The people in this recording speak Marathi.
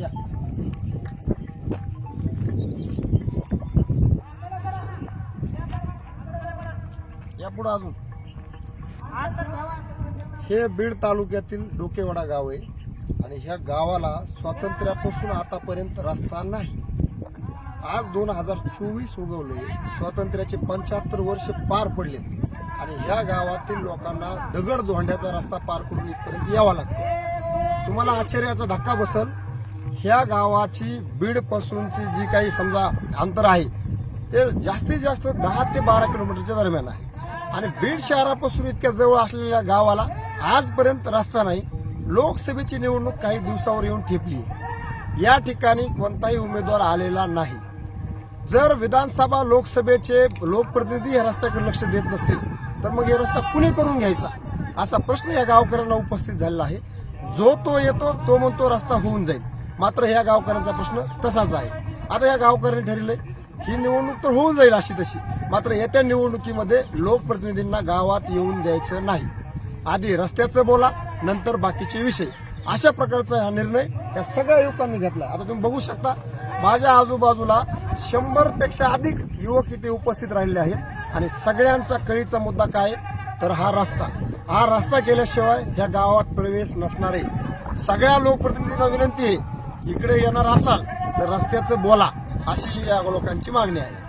या. या पुढं अजून. हे बीड तालुक्यातील डोकेवाडा गाव आहे आणि ह्या गावाला स्वातंत्र्यापासून आतापर्यंत रस्ता नाही. आज दोन हजार चोवीस उगवले स्वातंत्र्याचे पंच्याहत्तर वर्ष पार पडले आणि ह्या गावातील लोकांना दगड धोंड्याचा रस्ता पार करून इथपर्यंत यावा लागतो. तुम्हाला आश्चर्याचा धक्का बसल ह्या गावाची बीड पासूनची जी काही समजा अंतर आहे ते जास्तीत जास्त दहा ते बारा किलोमीटरच्या दरम्यान आहे. आणि बीड शहरापासून इतक्या जवळ असलेल्या गावाला आजपर्यंत रस्ता नाही. लोकसभेची निवडणूक काही दिवसावर येऊन ठेपली या ठिकाणी कोणताही उमेदवार आलेला नाही. जर विधानसभा लोकसभेचे लोकप्रतिनिधी या रस्त्याकडे लक्ष देत नसतील तर मग हे रस्ता कुणी करून घ्यायचा? असा प्रश्न या गावकऱ्यांना उपस्थित झालेला आहे. जो तो येतो तो म्हणतो रस्ता होऊन जाईल. मात्र ह्या गावकऱ्यांचा प्रश्न तसाच आहे. आता या गावकऱ्यांनी ठरले ही निवडणूक तर होऊन जाईल अशी तशी. मात्र येत्या निवडणुकीमध्ये लोकप्रतिनिधींना गावात येऊन द्यायचं नाही. आधी रस्त्याचं बोला नंतर बाकीचे विषय. अशा प्रकारचा हा निर्णय या सगळ्या युवकांनी घेतला. आता तुम्ही बघू शकता माझ्या आजूबाजूला शंभरपेक्षा अधिक युवक इथे उपस्थित राहिले आहेत. आणि सगळ्यांचा कळीचा मुद्दा काय? तर हा रस्ता. हा रस्ता केल्याशिवाय ह्या गावात प्रवेश नसणार आहे. सगळ्या लोकप्रतिनिधींना विनंती आहे इकडे येणार असाल तर रस्त्याचं बोला अशी या लोकांची मागणी आहे.